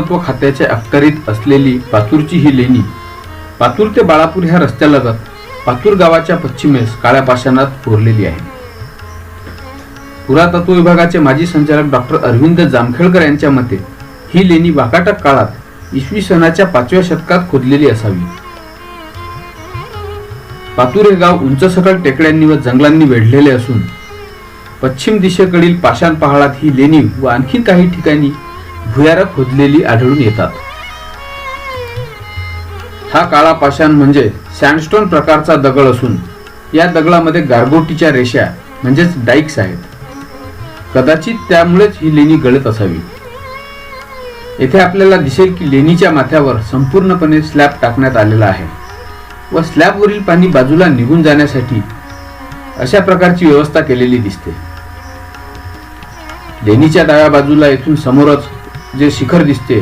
पुरातत्व खात्याच्या अखत्यारीत असलेली पातूरची ही लेणी पातूर ते बाळापूर ह्या रस्त्यालगत पातूर गावाच्या पश्चिमेस काळ्या पाषाणात कोरलेली आहे. पुरातत्व विभागाचे माजी संचालक डॉक्टर अरविंद जामखेडकर यांच्या मते ही लेणी वाकाटक काळात इसवी सणाच्या पाचव्या शतकात खोदलेली असावी. पातूर हे गाव उंच सकल टेकड्यांनी व जंगलांनी वेढलेले असून पश्चिम दिशेकडील पाषाण पहाडात ही लेणी व आणखी काही ठिकाणी भुयारं खोदलेली आढळून येतात. हा काळा पाषाण म्हणजे सँडस्टोन प्रकारचा दगड असून या दगडामध्ये गारगोटीच्या रेषा म्हणजेच डाईक्स आहेत. कदाचित त्यामुळेच ही लेणी गळत असावी. येथे आपल्याला दिसेल की लेणीच्या माथ्यावर संपूर्णपणे स्लॅब टाकण्यात आलेला आहे व स्लॅबवरील पाणी बाजूला निघून जाण्यासाठी अशा प्रकारची व्यवस्था केलेली दिसते. लेणीच्या डाव्या बाजूला येथून समोरच जे शिखर दिसते